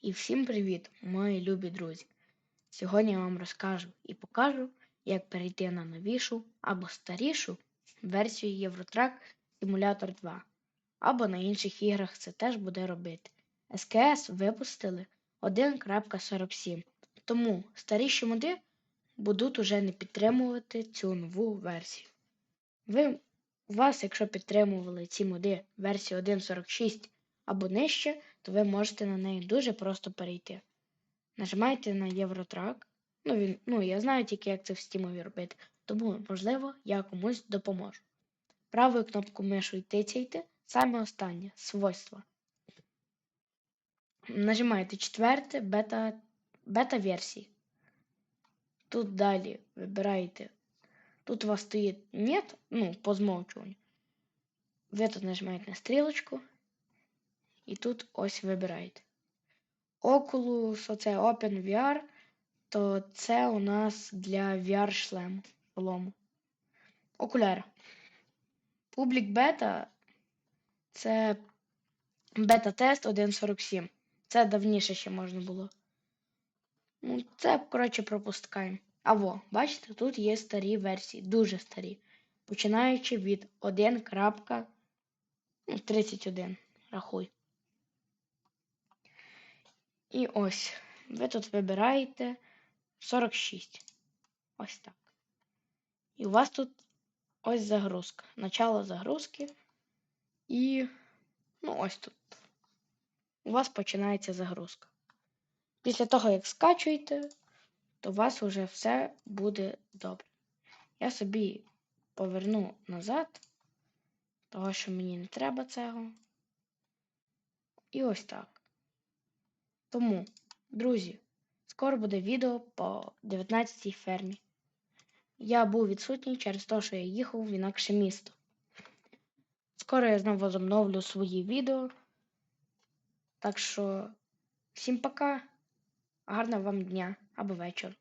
І всім привіт, мої любі друзі! Сьогодні я вам розкажу і покажу, як перейти на новішу або старішу версію Eurotrack Simulator 2, або на інших іграх це теж буде робити. СКС випустили 1.47, тому старіші моди будуть уже не підтримувати цю нову версію. Ви, у вас, якщо підтримували ці моди версії 1.46 або нижче, то ви можете на неї дуже просто перейти. Нажимаєте на Євротрак. Ну, він, ну, я знаю тільки, як це в стімові робити, тому, можливо, я комусь допоможу. Правою кнопку мишу тицяйте, саме останнє свойства. Нажимаєте четверте бета, бета-версії. Тут далі вибираєте. Тут у вас стоїть нет, ну, по змовчуванню. Ви тут нажимаєте на стрілочку. І тут ось вибираєте. Oculus, оце OpenVR, то це у нас для VR-шлему. шолому. Окуляри. Public Beta це бета-тест 1.47. Це давніше ще можна було. Ну, Це, коротше, пропускаємо. Аво, бачите, тут є старі версії, дуже старі. Починаючи від 1.31. Рахуй. І ось, ви тут вибираєте 46. Ось так. І у вас тут ось загрузка. Начало загрузки. І, ну, ось тут. У вас починається загрузка. Після того, як скачуєте, то у вас вже все буде добре. Я собі поверну назад, того що мені не треба цього. І ось так. Тому, друзі, скоро буде відео по 19-й фермі. Я був відсутній через те, що я їхав в інакше місто. Скоро я знову возобновлю свої відео. Так що, всім пока, гарного вам дня або вечора.